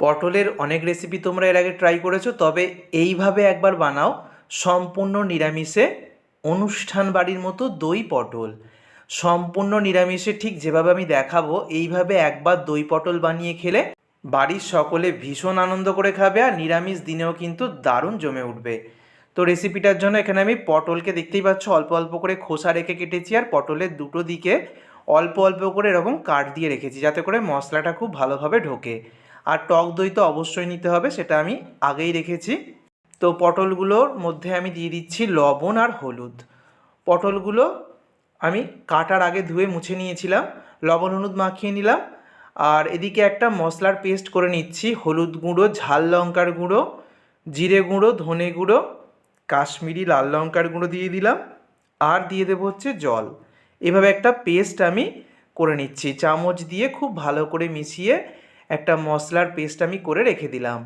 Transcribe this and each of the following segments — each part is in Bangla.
পটলের অনেক রেসিপি তোমরা এর আগে ট্রাই করেছ, তবে এইভাবে একবার বানাও। সম্পূর্ণ নিরামিষে অনুষ্ঠান বাড়ির মতো দই পটল। সম্পূর্ণ নিরামিষে ঠিক যেভাবে আমি দেখাবো, এইভাবে একবার দই পটল বানিয়ে খেলে বাড়ির সকলে ভীষণ আনন্দ করে খাবে আর নিরামিষ দিনেও কিন্তু দারুণ জমে উঠবে। তো রেসিপিটার জন্য এখানে আমি পটলকে দেখতেই পাচ্ছ, অল্প অল্প করে খোসা রেখে কেটেছি আর পটলের দুটো দিকে অল্প অল্প করে এরকম কাট দিয়ে রেখেছি, যাতে করে মশলাটা খুব ভালোভাবে ঢোকে। আর টক দই তো অবশ্যই নিতে হবে, সেটা আমি আগেই রেখেছি। তো পটলগুলোর মধ্যে আমি দিয়ে দিচ্ছি লবণ আর হলুদ। পটলগুলো আমি কাটার আগে ধুয়ে মুছে নিয়েছিলাম, লবণ হলুদ মাখিয়ে নিলাম, আর এদিকে একটা মশলার পেস্ট করে নিচ্ছি, হলুদ গুঁড়ো, ঝাল লঙ্কার গুঁড়ো, জিরে গুঁড়ো, ধনে গুঁড়ো, কাশ্মীরি লাল লঙ্কার গুঁড়ো দিয়ে দিলাম, আর দিয়ে দেবো হচ্ছে জল। এভাবে একটা পেস্ট আমি করে নিচ্ছি, চামচ দিয়ে খুব ভালো করে মিশিয়ে একটা মশলার পেস্ট আমি করে রেখে দিলাম।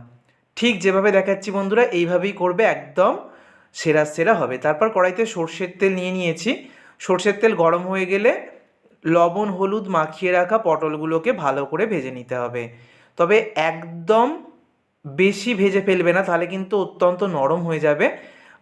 ঠিক যেভাবে দেখাচ্ছি বন্ধুরা, এইভাবেই করবে একদম সেরা সেরা হবে। তারপর কড়াইতে সর্ষের তেল নিয়ে নিয়েছি। সর্ষের তেল গরম হয়ে গেলে লবণ, হলুদ মাখিয়ে রাখা পটলগুলোকে ভালো করে ভেজে নিতে হবে। তবে একদম বেশি ভেজে ফেলবে না, তাহলে কিন্তু অত্যন্ত নরম হয়ে যাবে।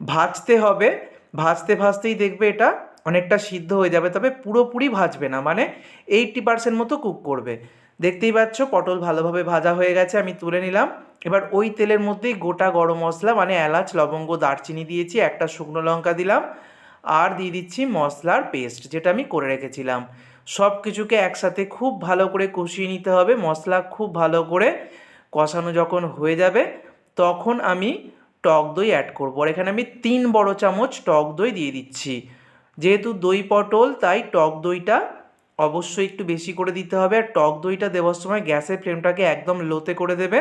ভাজতে হবে, ভাজতে ভাজতেই দেখবে এটা অনেকটা সিদ্ধ হয়ে যাবে, তবে পুরোপুরি ভাজবে না। মানে এইটটি পার্সেন্ট মতো কুক করবে। দেখতেই পাচ্ছ, পটল ভালোভাবে ভাজা হয়ে গেছে, আমি তুলে নিলাম। এবার ওই তেলের মধ্যেই গোটা গরম মশলা মানে এলাচ, লবঙ্গ, দারচিনি দিয়েছি, একটা শুকনো লঙ্কা দিলাম, আর দিয়ে দিচ্ছি মশলার পেস্ট, যেটা আমি করে রেখেছিলাম। সব কিছুকে একসাথে খুব ভালো করে কষিয়ে নিতে হবে, মশলা খুব ভালো করে কষানো যখন হয়ে যাবে, তখন আমি টক দই অ্যাড করব। আর এখানে আমি তিন বড় চামচ টক দই দিয়ে দিচ্ছি। যেহেতু দই পটল, তাই টক দইটা অবশ্যই একটু বেশি করে দিতে হবে। আর টক দইটা দেওয়ার সময় গ্যাসের ফ্লেমটাকে একদম লোতে করে দেবে।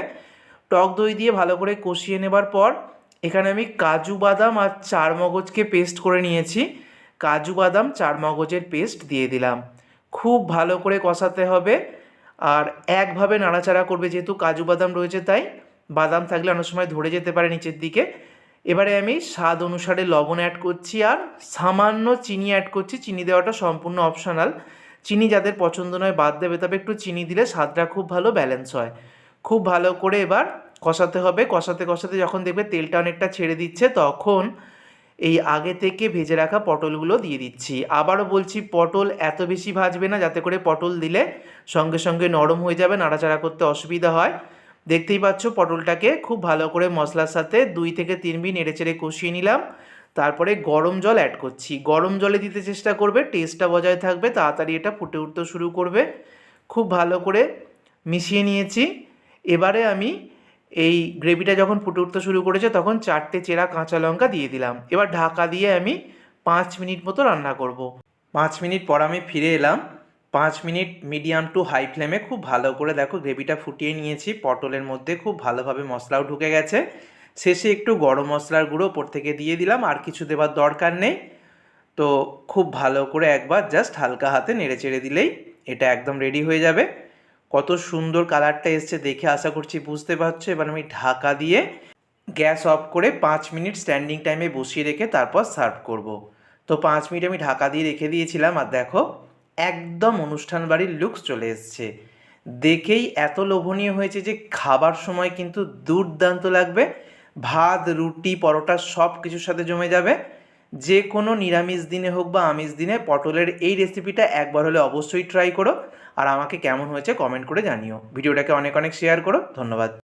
টক দই দিয়ে ভালো করে কষিয়ে নেবার পর এখানে আমি কাজু বাদাম আর চার মগজকে পেস্ট করে নিয়েছি। কাজু বাদাম, চার মগজের পেস্ট দিয়ে দিলাম। খুব ভালো করে কষাতে হবে। আর একভাবে নাড়াচাড়া করবে যেহেতু কাজু বাদাম রয়েছে তাই। বাদাম থাকলে অনেক সময় ধরে যেতে পারে নিচের দিকে। এবারে আমি স্বাদ অনুসারে লবণ অ্যাড করছি আর সামান্য চিনি অ্যাড করছি। চিনি দেওয়াটা সম্পূর্ণ অপশনাল চিনি যাদের পছন্দ নয় বাদ দেবে, তবে একটু চিনি দিলে স্বাদটা খুব ভালো ব্যালেন্স হয়। খুব ভালো করে এবার কষাতে হবে, কষাতে কষাতে যখন দেখবে তেলটা অনেকটা ছেড়ে দিচ্ছে, তখন এই আগে থেকে ভেজে রাখা পটলগুলো দিয়ে দিচ্ছি। আবারও বলছি, পটল এত বেশি ভাজবে না, যাতে করে পটল দিলে সঙ্গে সঙ্গে নরম হয়ে যাবে, নাড়াচাড়া করতে অসুবিধা হয়। দেখতেই পাচ্ছ পটলটাকে খুব ভালো করে মশলার সাথে দুই থেকে তিন মিনিট নেড়েচেড়ে কষিয়ে নিলাম। তারপরে গরম জল অ্যাড করছি। গরম জলে দিতে চেষ্টা করবে টেস্টটা বজায় থাকবে, তাড়াতাড়ি এটা ফুটে উঠতে শুরু করবে। খুব ভালো করে মিশিয়ে নিয়েছি। এবারে আমি এই গ্রেভিটা যখন ফুটে উঠতে শুরু করেছে, তখন চারটে চেরা কাঁচা লঙ্কা দিয়ে দিলাম। এবার ঢাকা দিয়ে আমি পাঁচ মিনিট মতো রান্না করব। পাঁচ মিনিট পর আমি ফিরে এলাম। পাঁচ মিনিট মিডিয়াম টু হাই ফ্লেমে খুব ভালো করে দেখো গ্রেভিটা ফুটিয়ে নিয়েছি। পটলের মধ্যে খুব ভালোভাবে মশলাও ঢুকে গেছে। শেষে একটু গরম মশলার গুঁড়ো ওপর থেকে দিয়ে দিলাম, আর কিছু দেওয়ার দরকার নেই। তো খুব ভালো করে একবার জাস্ট হালকা হাতে নেড়ে চেড়ে দিলেই এটা একদম রেডি হয়ে যাবে। কত সুন্দর কালারটা এসছে দেখে আশা করছি বুঝতে পারছ। এবার আমি ঢাকা দিয়ে গ্যাস অফ করে পাঁচ মিনিট স্ট্যান্ডিং টাইমে বসিয়ে রেখে তারপর সার্ভ করব। তো পাঁচ মিনিট আমি ঢাকা দিয়ে রেখে দিয়েছিলাম, আর দেখো একদম অনুষ্ঠান বাড়ির লুকস চলে এসছে। দেখেই এত লোভনীয় হয়েছে যে খাবার সময় কিন্তু দুর্দান্ত লাগবে। ভাত, রুটি, পরোটা সব কিছুর সাথে জমে যাবে। যে কোনো নিরামিষ দিনে হোক বা আমিষ দিনে পটলের এই রেসিপিটা একবার হলে অবশ্যই ট্রাই করো। আর আমাকে কেমন হয়েছে কমেন্ট করে জানিও। ভিডিওটাকে অনেক অনেক শেয়ার করো। ধন্যবাদ।